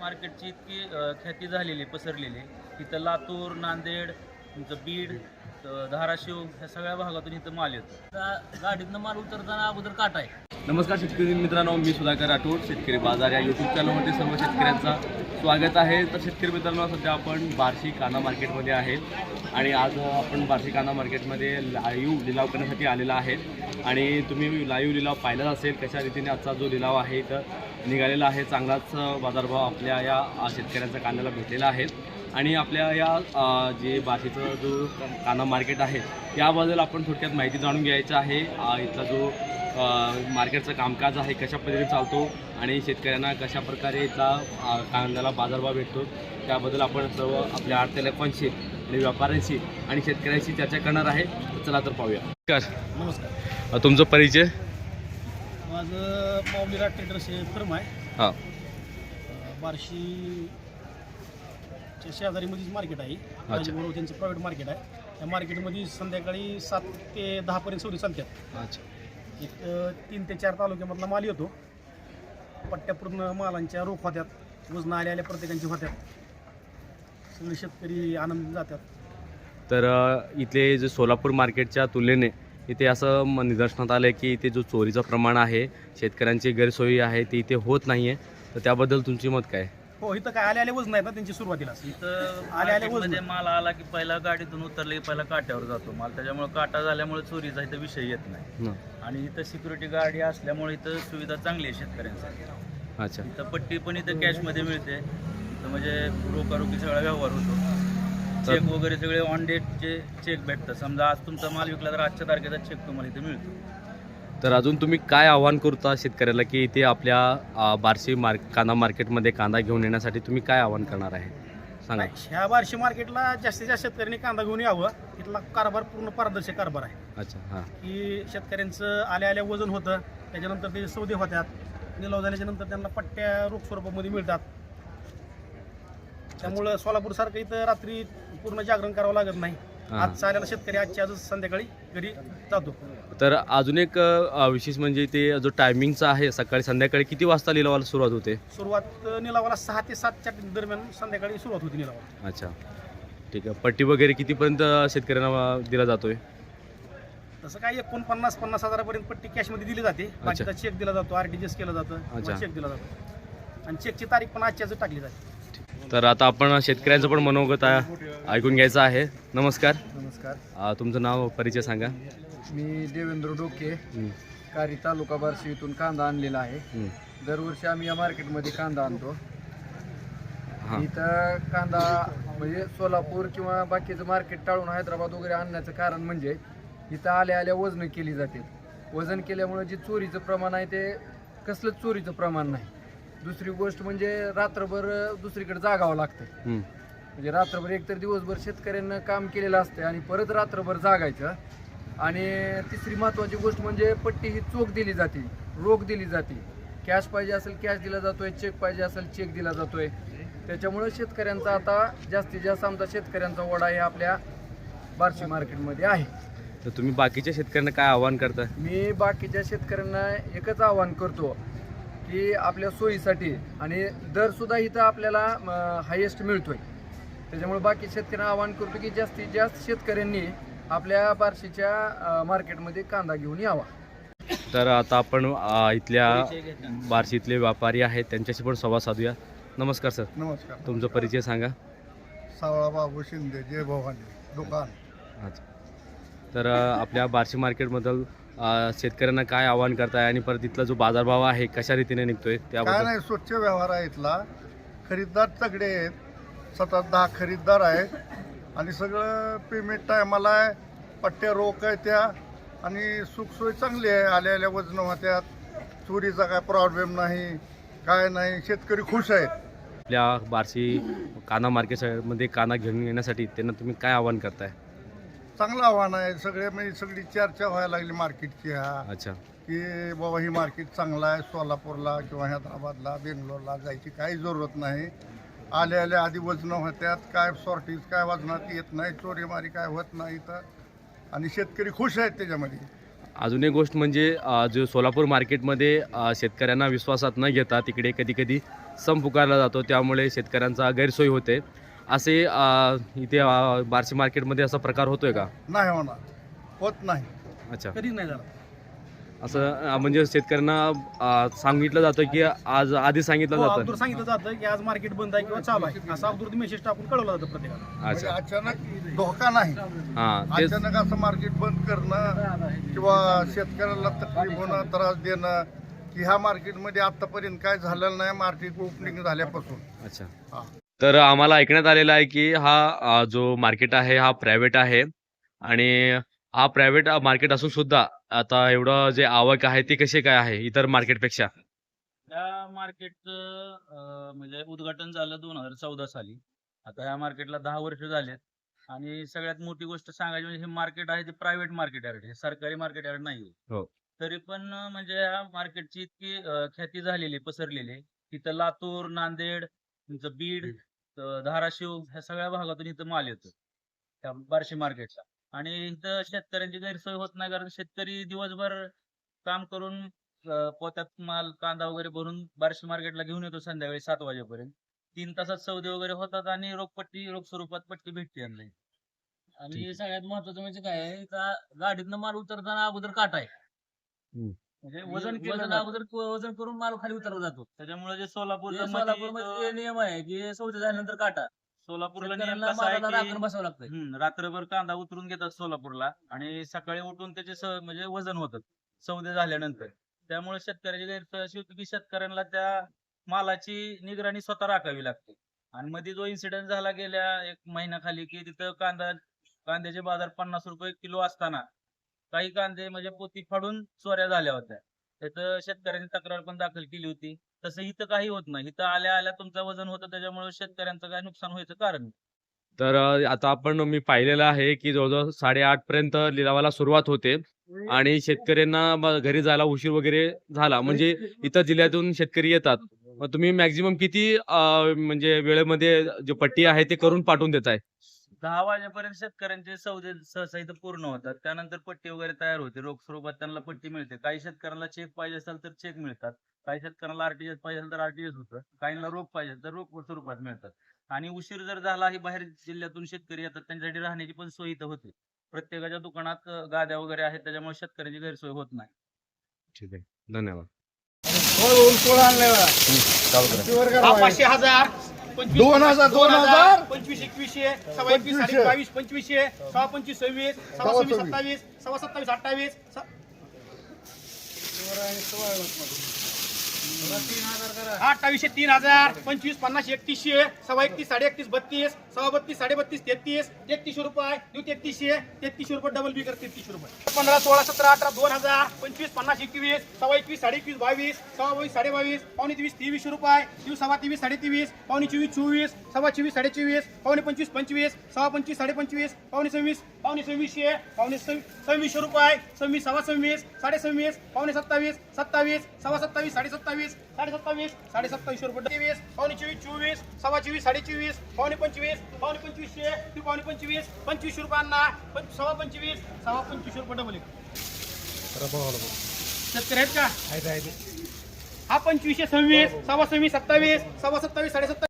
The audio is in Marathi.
मार्केटची इतकी ख्याती झालेली पसरलेली. तिथं लातूर नांदेड तुमचं बीड धाराशिव ह्या सगळ्या भागातून इथं माल येतो. गाडीतनं माल उतरताना अगोदर काटा आहे. नमस्कार शेतकरी मित्रांनो मी सुधाकर राठोड शेतकरी बाजार या यूट्यूब चॅनलमध्ये सर्व शेतकऱ्यांचा स्वागत आहे. तर शेतकरी मित्रांनो सध्या आपण बार्शी काना मार्केटमध्ये आहे आणि आज आपण बार्शी काना मार्केटमध्ये लाईव्ह लिलाव करण्यासाठी आलेला आहे. आणि तुम्ही लाईव्ह लिलाव पाहिलाच असेल कशा रीतीने आजचा जो लिलाव आहे तर निघालेला आहे. चांगलाच बाजारभाव आपल्या या शेतकऱ्यांच्या कांद्याला भेटलेला आहे. आणि आपल्या या जे बार्शीचं जो कांदा मार्केट आहे याबद्दल आपण थोडक्यात माहिती जाणून घ्यायची आहे. इथला जो मार्केटचं कामकाज आहे कशा पद्धतीने चालतो आणि शेतकऱ्यांना कशा प्रकारे इथला कांद्याला बाजारभाव भेटतो त्याबद्दल आपण सर्व आपल्या आडतेलकांशी आणि व्यापाऱ्यांशी आणि शेतकऱ्यांशी चर्चा करणार आहे. चला तर पाहूया. नमस्कार. नमस्कार. तुमचं परिचय? माझं माऊलीरा ट्रेडर्स हे फर्म आहे. हां. बार्शीच्या शेजारीमध्येच मार्केट आहे. राजबरोबर त्यांचं प्रायव्हेट मार्केट आहे. त्या मार्केटमध्ये संध्याकाळी सात ते दहापर्यंत सौरी चालतात. अच्छा. एक अं, तीन ते चार तालुक्यामधला माल येतो. पट्ट्यापूर्ण मालांच्या रोख होत्यात. वजन आल्या आल्या प्रत्येकांची होत्यात. सगळे शेतकरी आनंद जातात. तर अ, इथले जे सोलापूर मार्केटच्या तुलनेने इथे असं म- निदर्शनात आलं आहे की इथे जो चोरीचं प्रमाण आहे शेतकऱ्यांची गैरसोयी आहे ती इथे होत नाही आहे तर त्याबद्दल तुमची मत काय? हो इथं काय आले आले वजन आहेत ना त्यांची सुरुवातीला. इथं आले आले वजन. माल आला की पहिला गाडीतून उतरले की पहिला काट्यावर जातो माल. त्याच्यामुळे काटा झाल्यामुळे चोरीचा इथं विषय येत नाही. हं. आणि इथं सिक्युरिटी गाडी असल्यामुळे इथं सुविधा चांगली आहे शेतकऱ्यांसाठी. अच्छा. इथं पट्टी पण इथं कॅशमध्ये मिळते. इथं म्हणजे रोखारोखी सगळा व्यवहार होतो. चेक वगैरे सगळे ऑन डेटचे चेक भेटतात. समजा आज तुमचा माल विकला तर आजच्या तारखेचा चेक तुम्हाला इथे मिळतो. तर अजून तुम्ही काय आव्हान करता शेतकऱ्याला की इथे आपल्या अ, बार्शी मार्क कांदा मार्केटमध्ये कांदा घेऊन येण्यासाठी तुम्ही काय आव्हान करणार आहे? सांगा. ह्या बार्शी मार्केटला जास्तीत जास्त शेतकऱ्यांनी कांदा घेऊन यावं. इथला कारभार पूर्ण पारदर्शक कारभार आहे. अच्छा हां. की शेतकऱ्यांचं आल्या आल्या वजन होतं त्याच्यानंतर ते सौदे होत्यात निलाव झाल्याच्यानंतर त्यांना पट्ट्या रोख स्वरूपामध्ये मिळतात. त्यामुळं सोलापूर सारखं इथं रात्री पूर्ण जागरण करावं लागत नाही. हां. आज आलेला शेतकरी आजच्या आजच संध्याकाळी घरी जातो. तर अजून एक अ, विशेष म्हणजे ते जो टायमिंगचा आहे सकाळी संध्याकाळी किती वाजता लिलावाला सुरुवात होते? सुरुवात निलावाला सहा ते सातच्या दरम्यान संध्याकाळी सुरुवात होती निलावाला अच्छा. ठीक आहे. पट्टी वगैरे कितीपर्यंत शेतकऱ्यांना अ, दिला जातोय? तसं काय एकोणपन्नास पन्नास हजारापर्यंत पट्टी कॅशमध्ये दिली जाते. बाकीचा चेक दिला जातो. आरटीजीएस केला जातं. अच्छा. चेक दिला जातो. आणि चेकची तारीख पण आजच्याच टाकली जाते. तर आता आपण शेतकऱ्यांचं पण मनोगत ऐकून घ्यायचं आहे. नमस्कार. नमस्कार. तुमचं नाव परिचय सांगा. मी देवेंद्र डोके. हं, कारी तालुका बार्शी इथून कांदा आणलेला आहे. हं. दरवर्षी आम्ही या मार्केटमध्ये कांदा आणतो. हां. इथं कांदा म्हणजे सोलापूर किंवा बाकीचं मार्केट टाळून हैदराबाद वगैरे आणण्याचं कारण म्हणजे इथं आल्या आल्या वजन केली जाते. वजन केल्यामुळे जे चोरीचं प्रमाण आहे ते कसलंच चोरीचं प्रमाण नाही. दुसरी गोष्ट म्हणजे रात्रभर दुसरीकडे जागावं लागतं. म्हणजे रात्रभर एकतर दिवसभर शेतकऱ्यांना काम केलेलं असतं आणि परत रात्रभर जागायचं. आणि तिसरी महत्त्वाची गोष्ट म्हणजे पट्टी ही चोख दिली जाते. रोख दिली जाते. कॅश पाहिजे असेल कॅश दिला जातोय. चेक पाहिजे असेल चेक दिला जातोय. त्याच्यामुळे शेतकऱ्यांचा आता जास्तीत जास्त आमचा शेतकऱ्यांचा ओढा हे आपल्या बार्शी मार्केटमध्ये आहे. तर तुम्ही बाकीच्या शेतकऱ्यांना काय आव्हान करता? मी बाकीच्या शेतकऱ्यांना एकच आवाहन करतो. की आपल्या सोयीसाठी आणि दर सुद्धा इथं आपल्याला हायेस्ट मिळतोय. त्याच्यामुळे बाकी शेतकऱ्यांना आवाहन करतो की जास्तीत जास्त शेतकऱ्यांनी आपल्या बार्शीच्या मार्केटमध्ये कांदा घेऊन यावा. तर आता आपण इथल्या बार्शीतले व्यापारी आहेत त्यांच्याशी पण संवाद साधूया. नमस्कार सर. नमस्कार. तुमचा परिचय सांगा. सावळा बाबू शिंदे जय भवानी दुकान. अच्छा. तर आपल्या बार्शी मार्केटबद्दल शेतकऱ्यांना काय आव्हान करताय आणि परत इथला जो बाजारभाव आहे कशा रीतीने निघतोय काय त्याबद्दल नाही स्वच्छ व्यवहार आहे इथला. खरीददार तगडे आहेत. सतत दहा खरीददार आहेत. आणि सगळं पेमेंट टायमाला आहे. पट्ट्या रोख आहे त्या. आणि सुखसोय चांगली आहे. आल्या आल्या वजन होत्यात चोरीचा काय प्रॉब्लेम नाही. काय नाही. शेतकरी खुश आहेत. आपल्या बार्शी कांदा मार्केटमध्ये कांदा घेऊन येण्यासाठी त्यांना तुम्ही काय आव्हान करताय? चांगलं आव्हान आहे. सगळे म्हणजे सगळी चर्चा व्हायला लागली मार्केटची हा. अच्छा. की बाबा ही मार्केट चांगलं आहे सोलापूरला किंवा हैदराबादला बेंगलोरला जायची काही जरूरत नाही. आल्या आल्या आधी वजनं होत्यात. काय सॉर्टेज काय वजनात येत नाही चोरीमारी काय होत नाही तर आणि शेतकरी खुश आहेत त्याच्यामध्ये. अजून एक गोष्ट म्हणजे अ, जो सोलापूर मार्केटमध्ये अ, शेतकऱ्यांना विश्वासात न घेता तिकडे कधी कधी सम पुकारला जातो. त्यामुळे शेतकऱ्यांचा गैरसोय होते. असे अ, इथे अ, बार्शी मार्केटमध्ये असा प्रकार होतोय का? नाही होणार. होत नाही. अच्छा. कधीच नाही झाला. असं अ, म्हणजे शेतकऱ्यांना अ, सांगितलं जातं की आज आधी सांगितलं हो, जातं. अगोदर सांगितलं जातं की आज मार्केट बंद आहे किंवा चालू आहे. असं अगोदर मेसेज टाकून कळवलं जातं प्रत्येकाला. म्हणजे अच्छा अचानक धोका नाही हां तेच. अचानक असं मार्केट बंद करणं किंवा शेतकऱ्याला तकलीफ होणं त्रास देणं की ह्या मार्केटमध्ये आतापर्यंत काय झालेलं नाही मार्केट ओपनिंग झाल्यापासून. अच्छा. हा. तर आम्हाला ऐकण्यात आलेलं आहे की हा जो मार्केट आहे हा प्रायव्हेट आहे. आणि हा प्रायव्हेट मार्केट असून सुद्धा आता एवढं जे आवक आहे ती कशी काय आहे इतर मार्केटपेक्षा? या मार्केटचं म्हणजे उद्घाटन झालं दोन हजार चौदा साली. आता या मार्केटला दहा वर्ष झालेत. आणि सगळ्यात मोठी गोष्ट सांगायची म्हणजे हे मार्केट आहे ते प्रायव्हेट मार्केट यार्ड हे सरकारी मार्केट यार्ड नाही हो. तरी पण म्हणजे या मार्केटची इतकी ख्याती झालेली पसरलेली तिथं लातूर नांदेड तुमचं बीड त- धाराशिव ह्या सगळ्या भागातून इथं माल येतो त्या बार्शी मार्केटला आणि इथं शेतकऱ्यांची गैरसोय होत नाही कारण शेतकरी दिवसभर काम करून पोत्यात माल कांदा वगैरे भरून बार्शी मार्केटला घेऊन येतो संध्याकाळी सात वाजेपर्यंत. तीन तासात सौदे वगैरे होतात आणि रोखपट्टी रोख स्वरूपात पट्टी भेटते यांना. आणि सगळ्यात महत्वाचं म्हणजे काय आहे का गाडीतनं माल उतरताना अगोदर काटा आहे. म्हणजे वजन वजन अगोदर क- वजन करून माल खाली उतरला जातो. त्याच्यामुळे जे सोलापूर सोलापूरमध्ये नियम आहे की सौदे झाल्यानंतर काटा. सोलापूरला नियम शेतकऱ्यांना कसा आहे मालाला की बसावं लागतंय हम्म, रात्रभर कांदा उतरून घेतात सोलापूरला आणि सकाळी उठून त्याचे स- म्हणजे वजन होतात सौदे झाल्यानंतर. त्यामुळे शेतकऱ्याची गैरसोय अशी होती की शेतकऱ्यांना त्या मालाची निगराणी स्वतः राखावी लागते. आणि मध्ये जो इन्सिडेंट झाला गेल्या एक महिन्याखाली की तिथं कांदा कांद्याचे बाजार पन्नास रुपये किलो असताना काही कांदे म्हणजे पोती फाडून चोऱ्या झाल्या होत्या. त्याचं शेतकऱ्यांनी तक्रार पण दाखल केली होती. तसं इथं काही होत नाही. इथं आल्या आल्या तुमचं वजन होतं त्याच्यामुळे शेतकऱ्यांचं काय नुकसान व्हायचं कारण तर आता आपण मी पाहिलेलं आहे की जवळजवळ साडेआठ पर्यंत लिलावाला सुरुवात होते. आणि शेतकऱ्यांना घरी जायला उशीर वगैरे झाला. म्हणजे इतर जिल्ह्यातून शेतकरी येतात. मग तुम्ही मॅक्झिमम किती म्हणजे वेळेमध्ये जे पट्टी आहे ते करून पाठवून देताय? दहा वाजेपर्यंत शेतकऱ्यांचे सौदे सहसा इथं पूर्ण होतात. त्यानंतर पट्टी वगैरे तयार होते. रोख स्वरूपात त्यांना पट्टी मिळते. काही शेतकऱ्यांना चेक पाहिजे असेल तर चेक मिळतात. काही शेतकऱ्यांना आरटीएस पाहिजे असेल तर आरटीएस होतं. काहींना रोख पाहिजे तर रोख स्वरूपात मिळतात. आणि उशीर जर झाला ही बाहेर जिल्ह्यातून शेतकरी येतात त्यांच्यासाठी राहण्याची पण सोय इथं होते. प्रत्येकाच्या दुकानात गाद्या वगैरे आहेत त्याच्यामुळे शेतकऱ्याची गैरसोय होत नाही. ठीक आहे. धन्यवाद. हा पाचशे हजार. दोन हजार, दोन हजार. पंचवीस एकवीसशे सव्वा एकवीस साडे. बावीस पंचवीसशे सव्वा पंचवीस सव्वीस सव्वा सव्वा सव्वीस सव्वीस. सत्तावीस सव्वा सत्तावीस अठ्ठावीस अठ्ठावीसशे तीन हजार पंचवीस पन्नास एकतीसशे सव्वा एकतीस साडे एकतीस बत्तीस सव्वा बत्तीस साडे बत्तीस तेहतीस तेहतीसशे रुपये देऊ तेहतीसशे तेहतीसशे रुपये डबल बी कर तेहतीसशे रुपये. पंधरा सोळा सतरा अठरा दोन हजार पंचवीस पन्नास एकवीस सव्वा एकवीस साडे एकवीस बावीस सव्वा बावीस साडे बावीस पावणे तेवीस तेवीसशे रुपये देऊ सव्वा तेवीस साडे तेवीस पावणे चोवीस चोवीस सव्वा चोवीस साडे चोवीस पावणे पंचवीस पंचवीस सव्वा पंचवीस साडे पंचवीस पावणे सव्वीस पावणे सव्वीसशे पावणे सव्वीस सव्वीसशे रुपये सव्वीस सव्वा सव्वीस साडे सव्वीस पावणे सत्तावीस सत्तावीस सव्वा सत्तावीस साडे सत्तावीस साडे सत्तावीस साडे सत्तावीसशे रुपये. तेवीस पावणे चोवीस चोवीस सव्वा चोवीस साडे चोवीस पावणे पंचवीस पावणे पंचवीसशे तू पावणे पंचवीस पंचवीसशे रुपयांना पंच- सव्वा पंचवीस सव्वा पंचवीसशे रुपये डबल शेतकरी आहेत का? हा पंचवीसशे सव्वीस सव्वा सव्वीस सत्तावीस सव्वा सत्तावीस साडे सत्तावीस